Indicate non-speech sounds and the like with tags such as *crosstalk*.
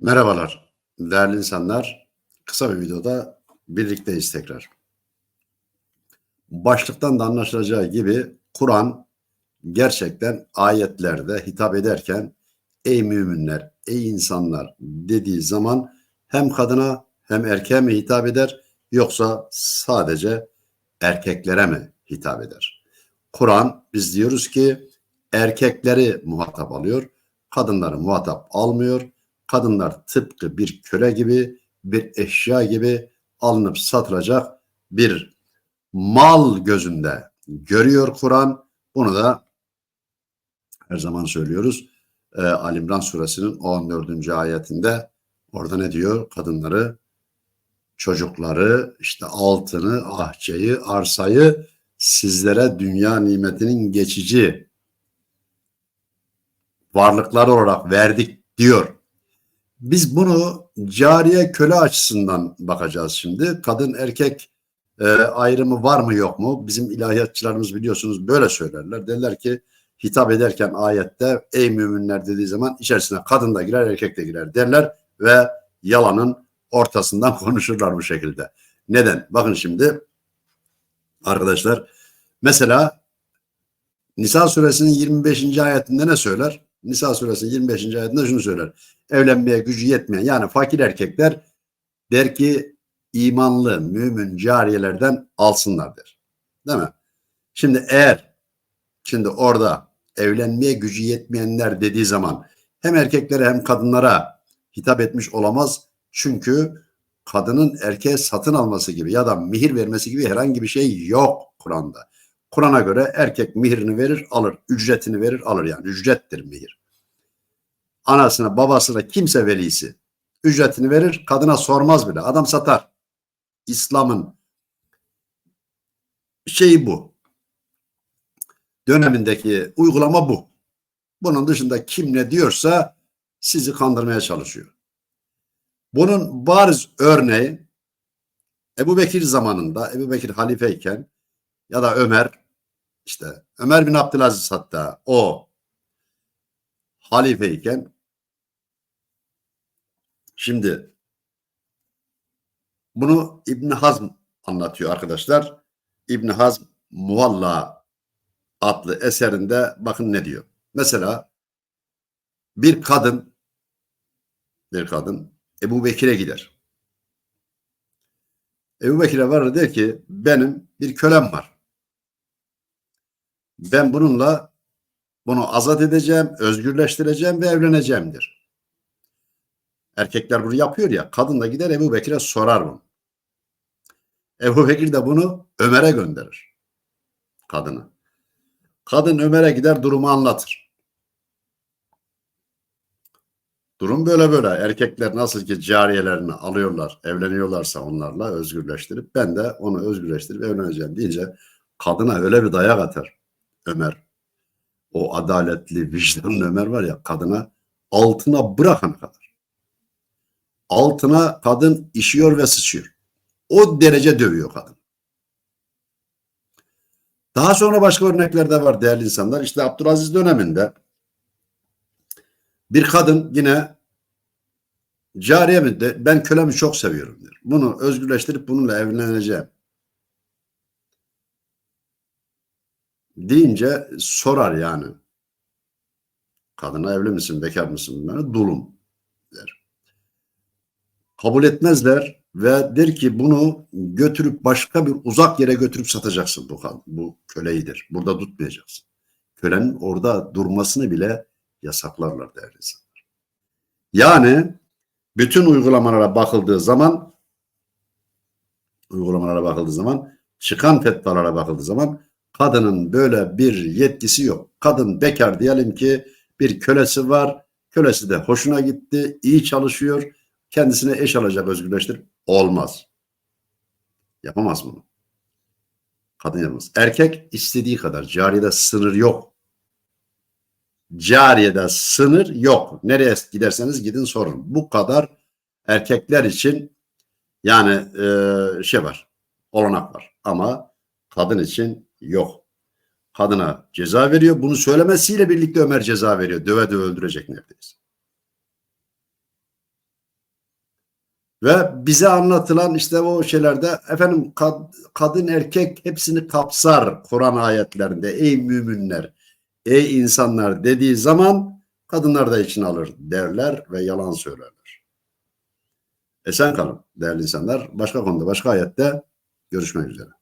Merhabalar değerli insanlar. Kısa bir videoda birlikteyiz tekrar. Başlıktan da anlaşılacağı gibi Kur'an gerçekten ayetlerde hitap ederken ey müminler, ey insanlar dediği zaman hem kadına hem erkeğe mi hitap eder yoksa sadece erkeklere mi hitap eder? Kur'an biz diyoruz ki erkekleri muhatap alıyor, kadınları muhatap almıyor kadınlar tıpkı bir köle gibi, bir eşya gibi alınıp satılacak bir mal gözünde görüyor Kur'an. Bunu da her zaman söylüyoruz. Ee, Ali suresinin 14. ayetinde orada ne diyor? Kadınları, çocukları, işte altını, ahçeyi, arsayı sizlere dünya nimetinin geçici varlıklar olarak verdik diyor. Biz bunu cariye köle açısından bakacağız şimdi. Kadın erkek e, ayrımı var mı yok mu? Bizim ilahiyatçılarımız biliyorsunuz böyle söylerler. Derler ki hitap ederken ayette ey müminler dediği zaman içerisine kadın da girer erkek de girer derler ve yalanın ortasından *laughs* konuşurlar bu şekilde. Neden? Bakın şimdi arkadaşlar mesela Nisa suresinin 25. ayetinde ne söyler? Nisa suresi 25. ayetinde şunu söyler. Evlenmeye gücü yetmeyen yani fakir erkekler der ki imanlı mümin cariyelerden alsınlar der. Değil mi? Şimdi eğer şimdi orada evlenmeye gücü yetmeyenler dediği zaman hem erkeklere hem kadınlara hitap etmiş olamaz. Çünkü kadının erkeğe satın alması gibi ya da mihir vermesi gibi herhangi bir şey yok Kur'an'da. Kur'an'a göre erkek mihirini verir alır. Ücretini verir alır yani. Ücrettir mihir. Anasına babasına kimse velisi. Ücretini verir kadına sormaz bile. Adam satar. İslam'ın şeyi bu. Dönemindeki uygulama bu. Bunun dışında kim ne diyorsa sizi kandırmaya çalışıyor. Bunun bariz örneği Ebu Bekir zamanında, Ebu Bekir halifeyken ya da Ömer işte Ömer bin Abdülaziz hatta o halifeyken şimdi bunu İbn Hazm anlatıyor arkadaşlar. İbn Hazm Muhalla adlı eserinde bakın ne diyor. Mesela bir kadın bir kadın Ebu Bekir'e gider. Ebu Bekir'e varır der ki benim bir kölem var. Ben bununla bunu azat edeceğim, özgürleştireceğim ve evleneceğimdir. Erkekler bunu yapıyor ya, kadın da gider Ebu Bekir'e sorar bunu. Ebu Bekir de bunu Ömer'e gönderir. Kadını. Kadın Ömer'e gider durumu anlatır. Durum böyle böyle. Erkekler nasıl ki cariyelerini alıyorlar, evleniyorlarsa onlarla özgürleştirip ben de onu özgürleştirip evleneceğim deyince kadına öyle bir dayak atar. Ömer. O adaletli, vicdanlı Ömer var ya kadına altına bırakana kadar. Altına kadın işiyor ve sıçıyor. O derece dövüyor kadın. Daha sonra başka örnekler de var değerli insanlar. İşte Abdülaziz döneminde bir kadın yine cariye mi de ben kölemi çok seviyorum der. Bunu özgürleştirip bununla evleneceğim. Deyince sorar yani. Kadına evli misin, bekar mısın? Yani dulum der. Kabul etmezler ve der ki bunu götürüp başka bir uzak yere götürüp satacaksın bu, bu köleyidir. Burada tutmayacaksın. Kölenin orada durmasını bile yasaklarlar değerli insanlar. Yani bütün uygulamalara bakıldığı zaman uygulamalara bakıldığı zaman çıkan fetvalara bakıldığı zaman Kadının böyle bir yetkisi yok. Kadın bekar diyelim ki bir kölesi var. Kölesi de hoşuna gitti, iyi çalışıyor. Kendisine eş alacak özgürleştir. Olmaz. Yapamaz bunu. Kadın yapamaz. Erkek istediği kadar. Cariyede sınır yok. Cariyede sınır yok. Nereye giderseniz gidin sorun. Bu kadar erkekler için yani e, şey var. Olanak var. Ama kadın için Yok. Kadına ceza veriyor. Bunu söylemesiyle birlikte Ömer ceza veriyor. Döve döve öldürecek neredeyse. Ve bize anlatılan işte o şeylerde efendim kad- kadın erkek hepsini kapsar Kur'an ayetlerinde. Ey müminler, ey insanlar dediği zaman kadınlar da için alır derler ve yalan söylerler. Esen kalın değerli insanlar. Başka konuda başka ayette görüşmek üzere.